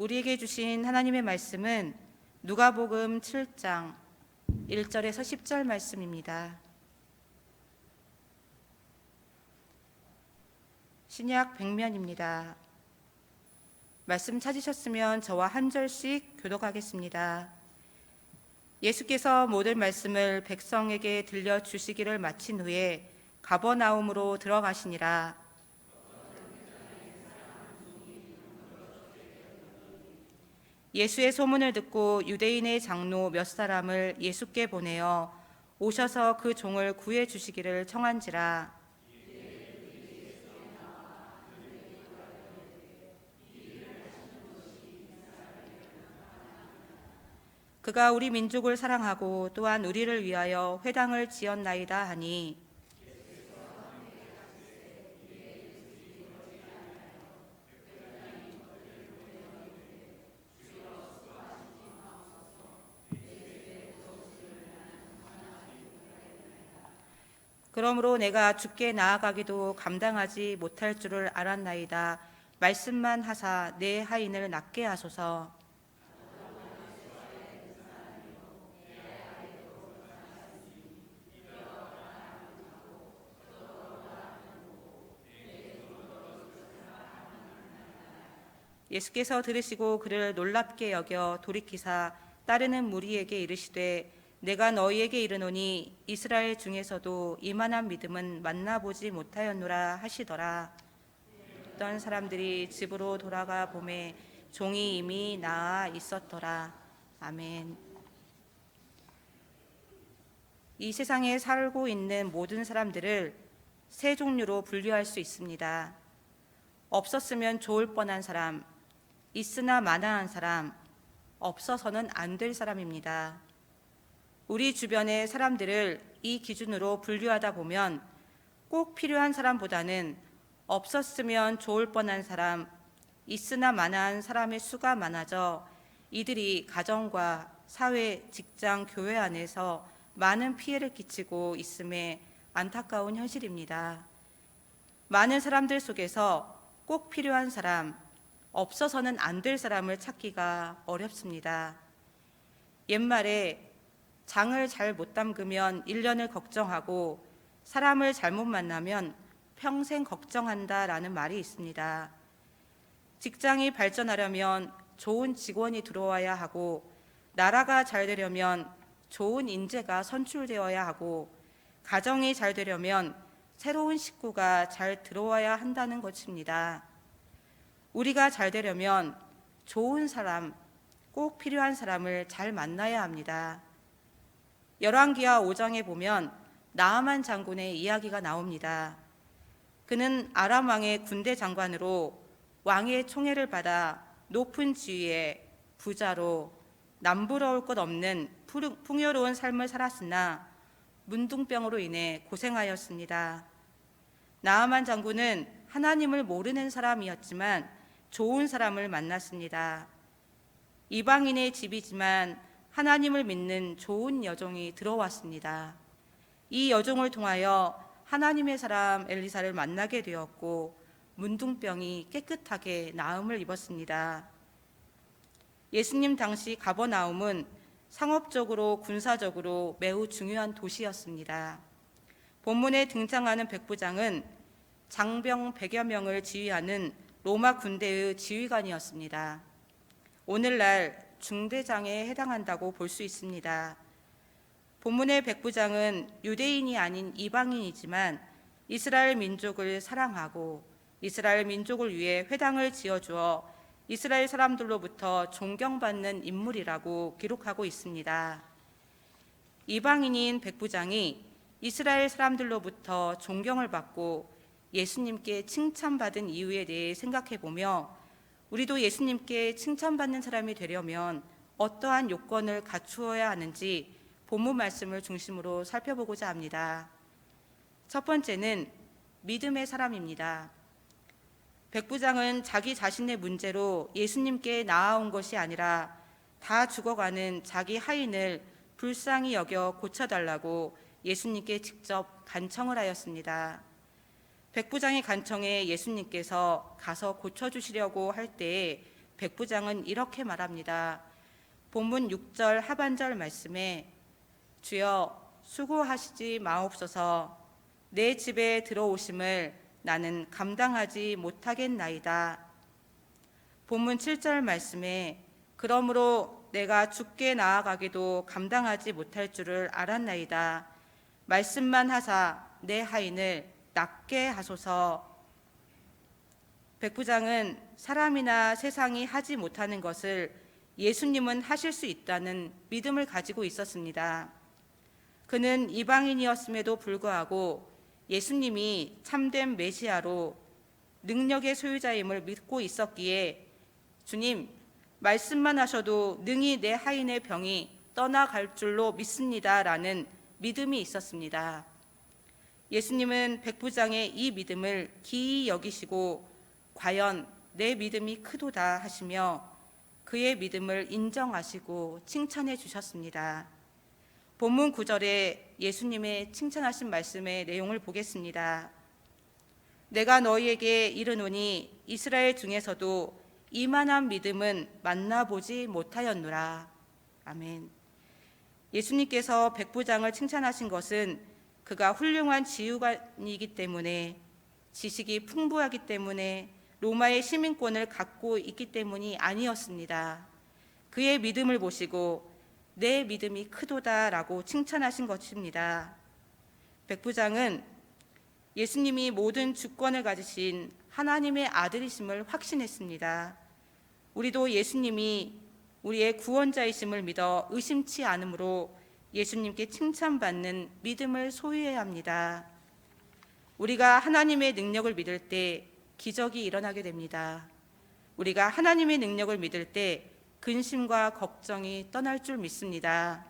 우리에게 주신 하나님의 말씀은 누가복음 7장 1절에서 10절 말씀입니다. 신약 100면입니다. 말씀 찾으셨으면 저와 한 절씩 교독하겠습니다. 예수께서 모든 말씀을 백성에게 들려 주시기를 마친 후에 가버나움으로 들어가시니라. 예수의 소문을 듣고 유대인의 장로 몇 사람을 예수께 보내어 오셔서 그 종을 구해 주시기를 청한지라. 그가 우리 민족을 사랑하고 또한 우리를 위하여 회당을 지었나이다 하니 그러므로 내가 죽게 나아가기도 감당하지 못할 줄을 알았나이다. 말씀만 하사 내 하인을 낫게 하소서. 예수께서 들으시고 그를 놀랍게 여겨 돌이키사 따르는 무리에게 이르시되 내가 너희에게 이르노니 이스라엘 중에서도 이만한 믿음은 만나보지 못하였노라 하시더라. 어떤 사람들이 집으로 돌아가 보매 종이 이미 나아 있었더라. 아멘. 이 세상에 살고 있는 모든 사람들을 세 종류로 분류할 수 있습니다. 없었으면 좋을 뻔한 사람, 있으나 마나한 사람, 없어서는 안 될 사람입니다. 우리 주변의 사람들을 이 기준으로 분류하다 보면 꼭 필요한 사람보다는 없었으면 좋을 뻔한 사람, 있으나 마나한 사람의 수가 많아져 이들이 가정과 사회, 직장, 교회 안에서 많은 피해를 끼치고 있음에 안타까운 현실입니다. 많은 사람들 속에서 꼭 필요한 사람, 없어서는 안 될 사람을 찾기가 어렵습니다. 옛말에 장을 잘 못 담그면 1년을 걱정하고 사람을 잘못 만나면 평생 걱정한다라는 말이 있습니다. 직장이 발전하려면 좋은 직원이 들어와야 하고 나라가 잘 되려면 좋은 인재가 선출되어야 하고 가정이 잘 되려면 새로운 식구가 잘 들어와야 한다는 것입니다. 우리가 잘 되려면 좋은 사람, 꼭 필요한 사람을 잘 만나야 합니다. 열왕기하 5장에 보면 나아만 장군의 이야기가 나옵니다. 그는 아람 왕의 군대 장관으로 왕의 총애를 받아 높은 지위에 부자로 남부러울 것 없는 풍요로운 삶을 살았으나 문둥병으로 인해 고생하였습니다. 나아만 장군은 하나님을 모르는 사람이었지만 좋은 사람을 만났습니다. 이방인의 집이지만 하나님을 믿는 좋은 여종이 들어왔습니다. 이 여종을 통하여 하나님의 사람 엘리사를 만나게 되었고 문둥병이 깨끗하게 나음을 입었습니다. 예수님 당시 가버나움은 상업적으로 군사적으로 매우 중요한 도시였습니다. 본문에 등장하는 백부장은 장병 100여 명을 지휘하는 로마 군대의 지휘관이었습니다. 오늘날 중대장에 해당한다고 볼 수 있습니다. 본문의 백부장은 유대인이 아닌 이방인이지만 이스라엘 민족을 사랑하고 이스라엘 민족을 위해 회당을 지어주어 이스라엘 사람들로부터 존경받는 인물이라고 기록하고 있습니다. 이방인인 백부장이 이스라엘 사람들로부터 존경을 받고 예수님께 칭찬받은 이유에 대해 생각해 보며 우리도 예수님께 칭찬받는 사람이 되려면 어떠한 요건을 갖추어야 하는지 본문 말씀을 중심으로 살펴보고자 합니다. 첫 번째는 믿음의 사람입니다. 백부장은 자기 자신의 문제로 예수님께 나아온 것이 아니라 다 죽어가는 자기 하인을 불쌍히 여겨 고쳐달라고 예수님께 직접 간청을 하였습니다. 백부장의 간청에 예수님께서 가서 고쳐주시려고 할 때에 백부장은 이렇게 말합니다. 본문 6절 하반절 말씀에 주여 수고하시지 마옵소서 내 집에 들어오심을 나는 감당하지 못하겠나이다. 본문 7절 말씀에 그러므로 내가 죽게 나아가기도 감당하지 못할 줄을 알았나이다. 말씀만 하사 내 하인을 낫게 하소서. 백 부장은 사람이나 세상이 하지 못하는 것을 예수님은 하실 수 있다는 믿음을 가지고 있었습니다. 그는 이방인이었음에도 불구하고 예수님이 참된 메시아로 능력의 소유자임을 믿고 있었기에 주님, 말씀만 하셔도 능히 내 하인의 병이 떠나갈 줄로 믿습니다 라는 믿음이 있었습니다. 예수님은 백부장의 이 믿음을 기이 여기시고 과연 내 믿음이 크도다 하시며 그의 믿음을 인정하시고 칭찬해 주셨습니다. 본문 9절에 예수님의 칭찬하신 말씀의 내용을 보겠습니다. 내가 너희에게 이르노니 이스라엘 중에서도 이만한 믿음은 만나보지 못하였노라. 아멘. 예수님께서 백부장을 칭찬하신 것은 그가 훌륭한 지휘관이기 때문에 지식이 풍부하기 때문에 로마의 시민권을 갖고 있기 때문이 아니었습니다. 그의 믿음을 보시고 내 믿음이 크도다라고 칭찬하신 것입니다. 백 부장은 예수님이 모든 주권을 가지신 하나님의 아들이심을 확신했습니다. 우리도 예수님이 우리의 구원자이심을 믿어 의심치 않으므로 예수님께 칭찬받는 믿음을 소유해야 합니다. 우리가 하나님의 능력을 믿을 때 기적이 일어나게 됩니다. 우리가 하나님의 능력을 믿을 때 근심과 걱정이 떠날 줄 믿습니다.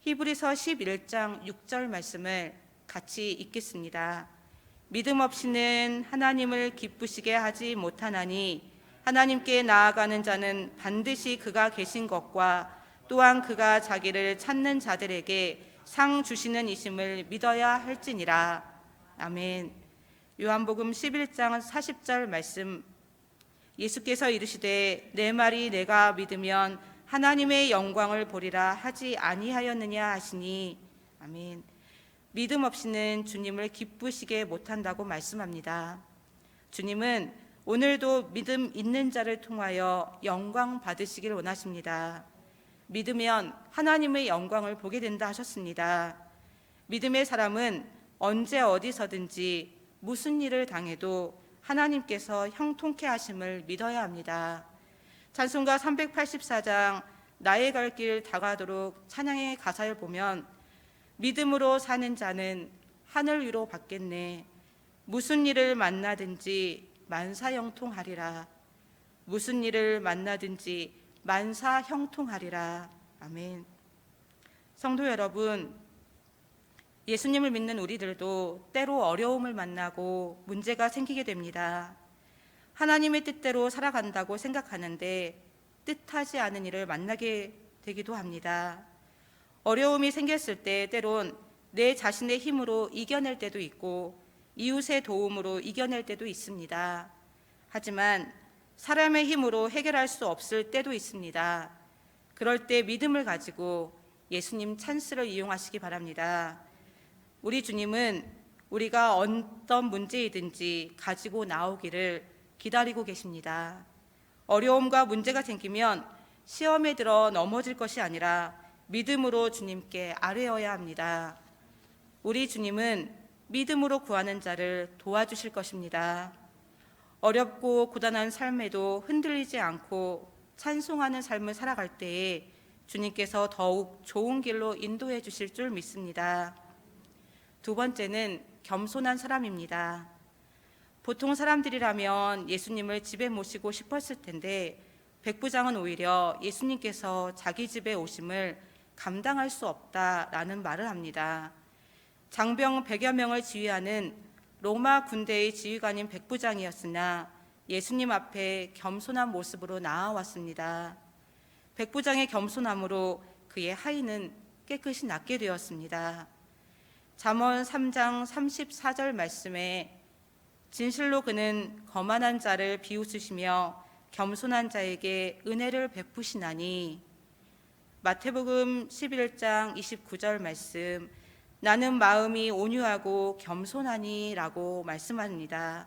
히브리서 11장 6절 말씀을 같이 읽겠습니다. 믿음 없이는 하나님을 기쁘시게 하지 못하나니 하나님께 나아가는 자는 반드시 그가 계신 것과 또한 그가 자기를 찾는 자들에게 상 주시는 이심을 믿어야 할지니라. 아멘. 요한복음 11장 40절 말씀 예수께서 이르시되 내 말이 내가 믿으면 하나님의 영광을 보리라 하지 아니하였느냐 하시니 아멘. 믿음 없이는 주님을 기쁘시게 못한다고 말씀합니다. 주님은 오늘도 믿음 있는 자를 통하여 영광 받으시길 원하십니다. 믿으면 하나님의 영광을 보게 된다 하셨습니다. 믿음의 사람은 언제 어디서든지 무슨 일을 당해도 하나님께서 형통케 하심을 믿어야 합니다. 찬송가 384장 나의 갈 길 다가도록 찬양의 가사를 보면 믿음으로 사는 자는 하늘 위로 받겠네. 무슨 일을 만나든지 만사 형통하리라. 무슨 일을 만나든지 만사 형통하리라. 아멘. 성도 여러분, 예수님을 믿는 우리들도 때로 어려움을 만나고 문제가 생기게 됩니다. 하나님의 뜻대로 살아간다고 생각하는데 뜻하지 않은 일을 만나게 되기도 합니다. 어려움이 생겼을 때 때론 내 자신의 힘으로 이겨낼 때도 있고 이웃의 도움으로 이겨낼 때도 있습니다. 하지만 사람의 힘으로 해결할 수 없을 때도 있습니다. 그럴 때 믿음을 가지고 예수님 찬스를 이용하시기 바랍니다. 우리 주님은 우리가 어떤 문제이든지 가지고 나오기를 기다리고 계십니다. 어려움과 문제가 생기면 시험에 들어 넘어질 것이 아니라 믿음으로 주님께 아뢰어야 합니다. 우리 주님은 믿음으로 구하는 자를 도와주실 것입니다. 어렵고 고단한 삶에도 흔들리지 않고 찬송하는 삶을 살아갈 때에 주님께서 더욱 좋은 길로 인도해 주실 줄 믿습니다. 두 번째는 겸손한 사람입니다. 보통 사람들이라면 예수님을 집에 모시고 싶었을 텐데 백부장은 오히려 예수님께서 자기 집에 오심을 감당할 수 없다라는 말을 합니다. 장병 100여 명을 지휘하는 로마 군대의 지휘관인 백부장이었으나 예수님 앞에 겸손한 모습으로 나아왔습니다. 백부장의 겸손함으로 그의 하인은 깨끗이 낫게 되었습니다. 잠언 3장 34절 말씀에 진실로 그는 거만한 자를 비웃으시며 겸손한 자에게 은혜를 베푸시나니 마태복음 11장 29절 말씀 나는 마음이 온유하고 겸손하니라고 말씀합니다.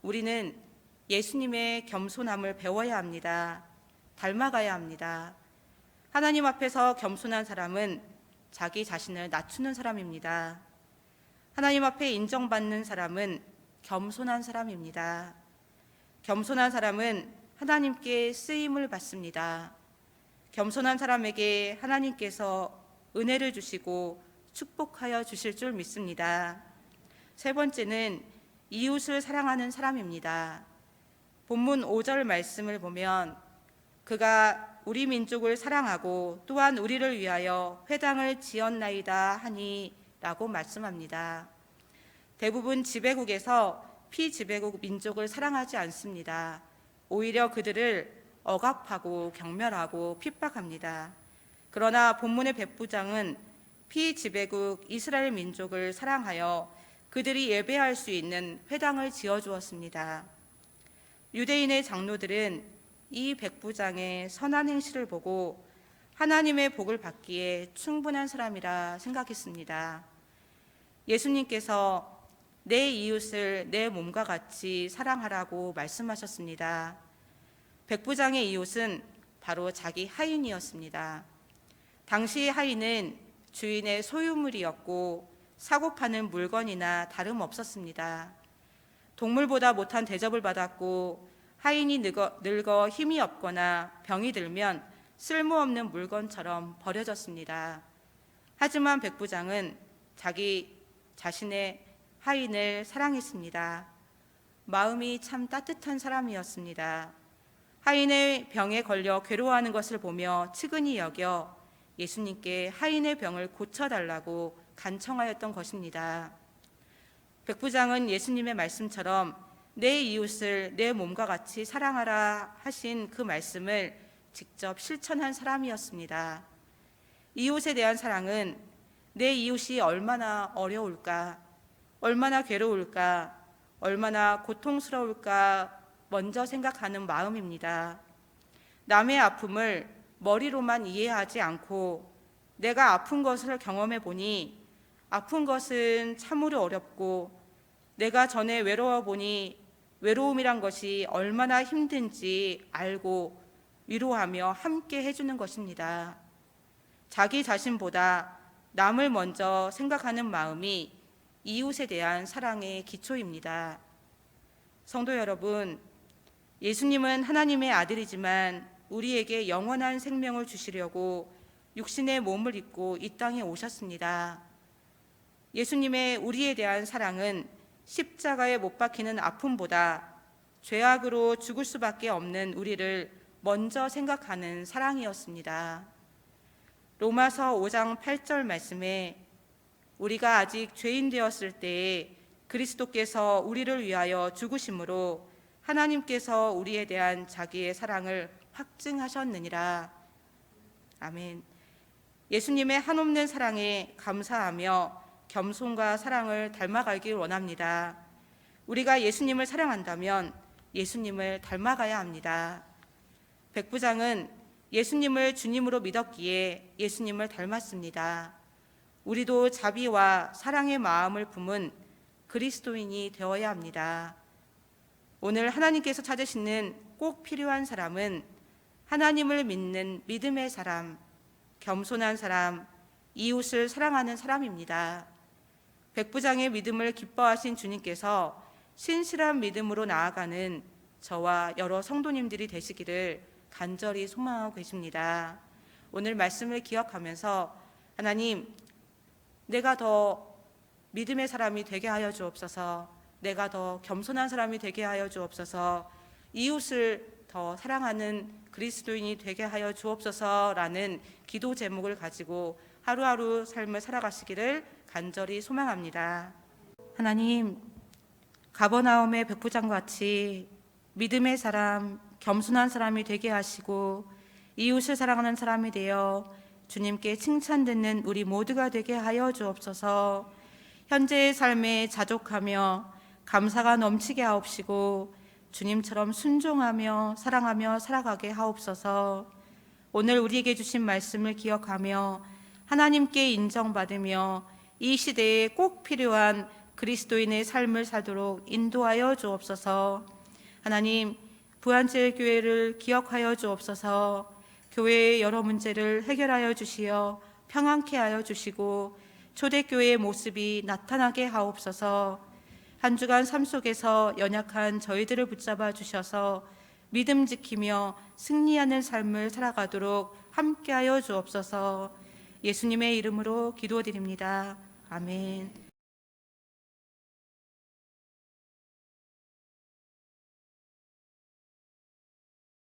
우리는 예수님의 겸손함을 배워야 합니다. 닮아가야 합니다. 하나님 앞에서 겸손한 사람은 자기 자신을 낮추는 사람입니다. 하나님 앞에 인정받는 사람은 겸손한 사람입니다. 겸손한 사람은 하나님께 쓰임을 받습니다. 겸손한 사람에게 하나님께서 은혜를 주시고 축복하여 주실 줄 믿습니다. 세 번째는 이웃을 사랑하는 사람입니다. 본문 5절 말씀을 보면 그가 우리 민족을 사랑하고 또한 우리를 위하여 회당을 지었나이다 하니라고 말씀합니다. 대부분 지배국에서 피지배국 민족을 사랑하지 않습니다. 오히려 그들을 억압하고 경멸하고 핍박합니다. 그러나 본문의 백부장은 피지배국 이스라엘 민족을 사랑하여 그들이 예배할 수 있는 회당을 지어 주었습니다. 유대인의 장로들은 이 백부장의 선한 행실을 보고 하나님의 복을 받기에 충분한 사람이라 생각했습니다. 예수님께서 내 이웃을 내 몸과 같이 사랑하라고 말씀하셨습니다. 백부장의 이웃은 바로 자기 하인이었습니다. 당시 하인은 주인의 소유물이었고 사고 파는 물건이나 다름없었습니다. 동물보다 못한 대접을 받았고 하인이 늙어, 늙어 힘이 없거나 병이 들면 쓸모없는 물건처럼 버려졌습니다. 하지만 백 부장은 자기 자신의 하인을 사랑했습니다. 마음이 참 따뜻한 사람이었습니다. 하인의 병에 걸려 괴로워하는 것을 보며 측은히 여겨 예수님께 하인의 병을 고쳐달라고 간청하였던 것입니다. 백부장은 예수님의 말씀처럼 내 이웃을 내 몸과 같이 사랑하라 하신 그 말씀을 직접 실천한 사람이었습니다. 이웃에 대한 사랑은 내 이웃이 얼마나 어려울까, 얼마나 괴로울까, 얼마나 고통스러울까 먼저 생각하는 마음입니다. 남의 아픔을 머리로만 이해하지 않고 내가 아픈 것을 경험해 보니 아픈 것은 참으로 어렵고 내가 전에 외로워 보니 외로움이란 것이 얼마나 힘든지 알고 위로하며 함께 해주는 것입니다. 자기 자신보다 남을 먼저 생각하는 마음이 이웃에 대한 사랑의 기초입니다. 성도 여러분, 예수님은 하나님의 아들이지만 우리에게 영원한 생명을 주시려고 육신의 몸을 입고 이 땅에 오셨습니다. 예수님의 우리에 대한 사랑은 십자가에 못 박히는 아픔보다 죄악으로 죽을 수밖에 없는 우리를 먼저 생각하는 사랑이었습니다. 로마서 5장 8절 말씀에 우리가 아직 죄인 되었을 때에 그리스도께서 우리를 위하여 죽으심으로 하나님께서 우리에 대한 자기의 사랑을 확증하셨느니라. 아멘. 예수님의 한없는 사랑에 감사하며 겸손과 사랑을 닮아가길 원합니다. 우리가 예수님을 사랑한다면 예수님을 닮아가야 합니다. 백부장은 예수님을 주님으로 믿었기에 예수님을 닮았습니다. 우리도 자비와 사랑의 마음을 품은 그리스도인이 되어야 합니다. 오늘 하나님께서 찾으시는 꼭 필요한 사람은 하나님을 믿는 믿음의 사람, 겸손한 사람, 이웃을 사랑하는 사람입니다. 백부장의 믿음을 기뻐하신 주님께서 신실한 믿음으로 나아가는 저와 여러 성도님들이 되시기를 간절히 소망하고 계십니다. 오늘 말씀을 기억하면서 하나님, 내가 더 믿음의 사람이 되게 하여 주옵소서. 내가 더 겸손한 사람이 되게 하여 주옵소서. 이웃을 더 사랑하는 그리스도인이 되게 하여 주옵소서라는 기도 제목을 가지고 하루하루 삶을 살아가시기를 간절히 소망합니다. 하나님, 가버나움의 백부장 같이 믿음의 사람, 겸손한 사람이 되게 하시고 이웃을 사랑하는 사람이 되어 주님께 칭찬 듣는 우리 모두가 되게 하여 주옵소서. 현재의 삶에 자족하며 감사가 넘치게 하옵시고 주님처럼 순종하며 사랑하며 살아가게 하옵소서. 오늘 우리에게 주신 말씀을 기억하며 하나님께 인정받으며 이 시대에 꼭 필요한 그리스도인의 삶을 살도록 인도하여 주옵소서. 하나님, 부안젤 교회를 기억하여 주옵소서. 교회의 여러 문제를 해결하여 주시어 평안케 하여 주시고 초대교회의 모습이 나타나게 하옵소서. 한 주간 삶 속에서 연약한 저희들을 붙잡아 주셔서 믿음 지키며 승리하는 삶을 살아가도록 함께하여 주옵소서. 예수님의 이름으로 기도드립니다. 아멘.